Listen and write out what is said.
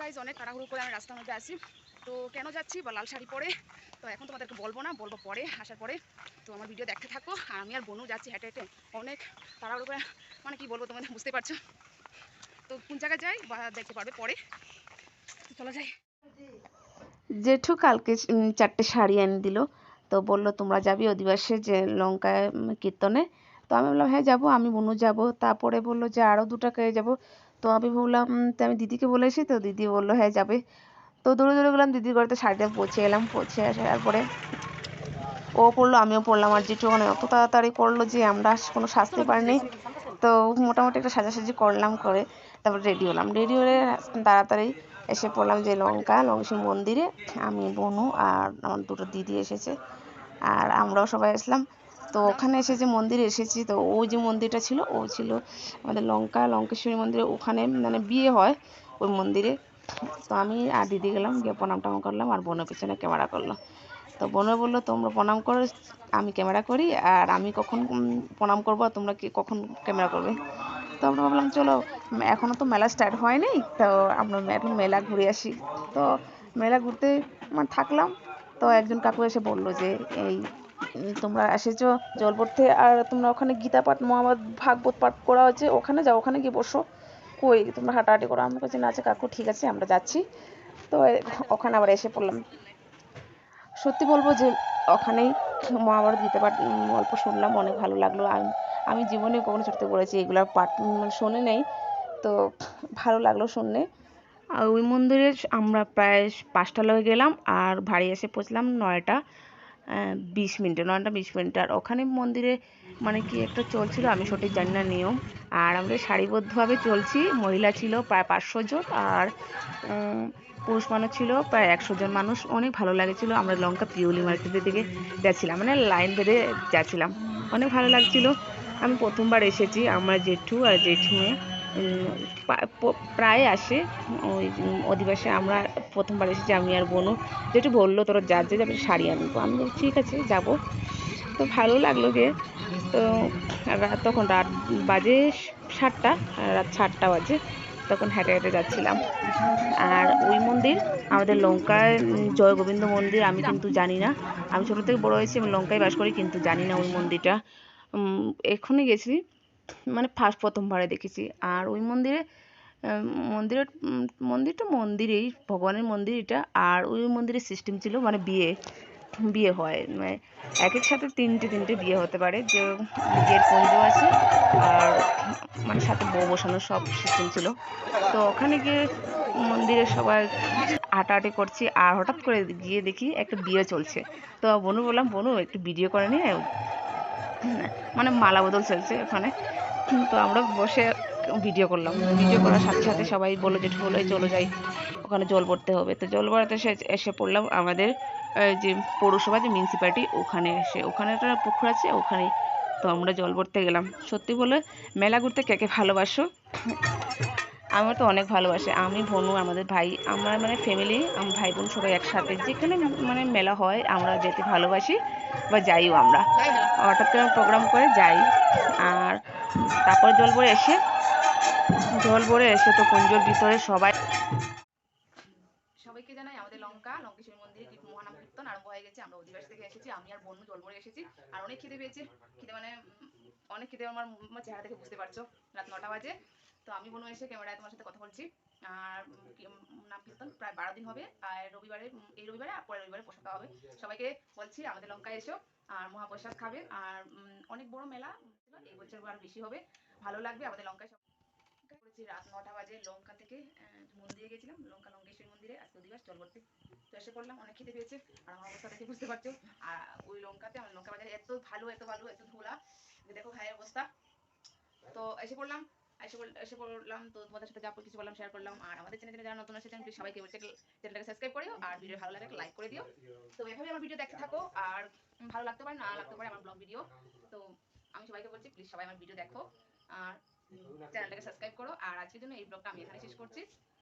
Guys অনেক তাড়াহুড়ো করে আমি রাস্তার মধ্যে আসি তো কেন যাচ্ছি? বা লাল শাড়ি পরে। তো এখন তোমাদেরকে বলব না, বলব পরে, আসার পরে। তো আমার ভিডিও দেখতে থাকো। আর আমি আর বনু যাচ্ছি হেঁটে হেঁটে। অনেক তাড়াহুড়ো করে মানে কি বলব তোমাদের বুঝতে পারছ? তো কোন জায়গায় যাই বা দেখতে পারবে পরে। চলো যাই। জেঠু কালকে চারটে শাড়ি এনে দিল। তো বলল, তোমরা যাবি অধিবাসে যে লঙ্কায় কীর্তনে? তো আমি বললাম হ্যাঁ যাব। আমি বোনও যাব। তারপরে বলল যে আরও দুটা কে যাব। তো আমি বললাম তো আমি দিদিকে বলেছি তো দিদি বলল হ্যাঁ যাবে। তো দৌড়ে দৌড়ে গেলাম, দিদির ঘরেতে শাড়িটা পৌঁছে এলাম, পৌঁছে আসার পরে ও পড়ল, আমিও পড়লাম। আর জেঠু মানে অত তাড়াতাড়ি করল যে, আমরা কোনো সাজতে পারিনি। তো মোটামুটি একটা সাজাসাজি করলাম করে, তারপর রেডি হলাম। রেডি হয়ে তাড়াতাড়ি এসে পড়লাম যে, লঙ্কা লঙ্কা মন্দিরে আমি, বনু আর আমার দুটো দিদি এসেছে। আর আমরাও সবাই আসলাম। তো ওখানে এসে যে মন্দিরে এসেছি, তো ও যে মন্দিরটা ছিল, ও ছিল আমাদের লঙ্কা, লঙ্কেশ্বরী মন্দিরে। ওখানে মানে বিয়ে হয় ওই মন্দিরে। তো আমি আর দিদি গেলাম, গিয়ে প্রণাম টনাম করলাম আর বোনের পিছনে ক্যামেরা করল। তো বোনে বলল, তোমরা প্রণাম করো, আমি ক্যামেরা করি আর আমি কখন প্রণাম করব আর তোমরা কি কখন ক্যামেরা করবে? তো আমরা ভাবলাম, চলো এখনও তো মেলা স্টার্ট হয়নি, তো আমরা এখন মেলা ঘুরে আসি। তো মেলা ঘুরতে মানে থাকলাম। তো একজন কাকু এসে বলল যে এই তোমরা এসেছ জল পড়তে আর তোমরা ওখানে গীতা পাঠ মহাভারত ভাগবত পাঠ করা হচ্ছে ওখানে যাও ওখানে গিয়ে বসো। কই তোমরা হাঁটাহাঁটি করো। আমি বলছি না আচ্ছা কাকু ঠিক আছে আমরা যাচ্ছি। তো ওখানে আবার এসে পড়লাম। সত্যি বলব যে ওখানেই মহাভারত গীতা পাঠ গল্প শুনলাম অনেক ভালো লাগল। আমি আমি জীবনে কখনো ছোটতে পড়েছি এগুলো পাঠ উম, শুনে নেই। তো ভালো লাগল শুনে আর ওই মন্দিরে আমরা প্রায় পাঁচটা লগে গেলাম আর বাড়ি এসে পৌঁছলাম নয়টা বিশ মিনিটে, নয়টা বিশ মিনিট। আর ওখানে মন্দিরে মানে কি একটা চলছিল, আমি সঠিক জানি না নিয়ম। আর আমরা সারিবদ্ধভাবে চলছি, মহিলা ছিল প্রায় পাঁচশো জন আর পুরুষ মানুষ ছিল প্রায় একশো জন মানুষ। অনেক ভালো লাগছিল, আমরা লঙ্কা পিওলি মার্কেটের দিকে যাচ্ছিলাম মানে লাইন বেঁধে যাচ্ছিলাম। অনেক ভালো লাগছিল। আমি প্রথমবার এসেছি, আমার জেঠু আর জেঠু মেয়ে প্রায় আসে। ওই অধিবাসে আমরা প্রথমবার এসেছি, আমি আর বোনু যেটু বলল, তোরা যার যে যাবে শাড়ি আনব। আমি ঠিক আছে, যাব। তো ভালো লাগল গিয়ে। তো রাত তখন রাত বাজে সাতটা, রাত সাতটা বাজে। তখন হেঁটে হেঁটে যাচ্ছিলাম। আর ওই মন্দির, আমাদের লঙ্কায় জয় গোবিন্দ মন্দির, আমি কিন্তু জানি না। আমি ছোটো থেকে বড় হয়েছি, আমি লঙ্কায় বাস করি, কিন্তু জানি না ওই মন্দিরটা। এক্ষুনি গেছি। মানে ফার্স্ট প্রথমবারে দেখেছি। আর ওই মন্দিরে মন্দিরের মন্দিরটা মন্দিরেই, ভগবানের মন্দির এটা আর ওই মন্দিরের সিস্টেম ছিল মানে বিয়ে বিয়ে হয়। মানে এক এক সাথে তিনটে তিনটে বিয়ে হতে পারে। যে বিয়ের কুঞ্জ আছে আর মানে সাথে বউ বসানোর সব সিস্টেম ছিল। তো ওখানে গিয়ে মন্দিরে সবাই হাঁটাহাঁটি করছি। আর হঠাৎ করে গিয়ে দেখি একটা বিয়ে চলছে। তো বনু বললাম, বনু, একটু ভিডিও করে নিয়ে মানে মালা বদল চলছে ওখানে তো আমরা বসে ভিডিও করলাম। ভিডিও করার সাথে সাথে সবাই বলল যে হলো চলো যাই। ওখানে জল ভরতে হবে। তো জল ভরাতে এসে এসে পড়লাম আমাদের যে পৌরসভা, যে মিউনিসিপ্যালিটি ওখানে এসে। ওখানে একটা পুকুর আছে, ওখানে তো আমরা জল ভরতে গেলাম। সত্যি বলে, মেলা ঘুরতে কে কে ভালোবাসো? আমার তো অনেক ভালোবাসে। আমি ভনু আমাদের ভাই, আমরা মানে ফ্যামিলি আমার ভাই, বোন সবাই একসাথে যেখানে মানে মেলা হয়, আমরা যেতে ভালোবাসি বা যাইও আমরা। হঠাৎ করে প্রোগ্রাম করে যাই। আর তারপরে ভরে এসে জল ভরে এসে তো কুঞ্জর ভিতরে সবাই সবাইকে জানাই আমাদের লঙ্কা, লঙ্কেশ্বরী মন্দিরে মহানাম কীর্তন আরম্ভ হয়ে গেছে। আমরা অধিবাস থেকে এসেছি, আমি আর বন্য জল ভরে এসেছি। আর অনেক খিদে পেয়েছে। মানে অনেক খিদে আমার চেহারা দেখে বুঝতে পারছ। রাত নটা বাজে। তো আমি বনু এসে ক্যামেরায় তোমার সাথে কথা বলছি। আর নাম কীর্তন? প্রায় বারো দিন হবে। আর রবিবারে এই রবিবারে আর পরের রবিবারে প্রসাদ হবে। সবাইকে বলছি, আমাদের লঙ্কায় এসো আর মহাপ্রসাদ খাবে। আর অনেক বড় মেলা এই বছর আর বেশি হবে। ভালো লাগবে আমাদের লঙ্কায় সব। করেছি রাত নটা বাজে লঙ্কা থেকে মন্দিরে গেছিলাম, লঙ্কা লঙ্কেশ্বরী মন্দিরে। আজকে অধিবাস জল ভর্তি তো এসে পড়লাম, অনেক খেতে পেয়েছে। আর আমার অবস্থা দেখে বুঝতে পারছ। আর ওই লঙ্কাতে আমার লঙ্কা বাজারে এত ভালো এত ভালো, এত ধুলা। দেখো ভাইয়ের অবস্থা। তো এসে পড়লাম এসে পড়- এসে পড়লাম তো তোমাদের সাথে যা কিছু বললাম শেয়ার করলাম। আর আমাদের চ্যানেলে যারা নতুন এসেছেন প্লিজ সবাইকে চ্যানেলটাকে সাবস্ক্রাইব করিও আর ভিডিও ভালো লাগে লাইক করে দিও। তো এভাবে আমার ভিডিও দেখতে থাকো আর ভালো লাগতে পারে না লাগতে পারে আমার ব্লগ ভিডিও তো আমি সবাইকে বলছি প্লিজ সবাই আমার ভিডিও দেখো আর চ্যানেলটাকে সাবস্ক্রাইব করো। আর আজকের জন্য এই ব্লগটা আমি এখানে শেষ করছি।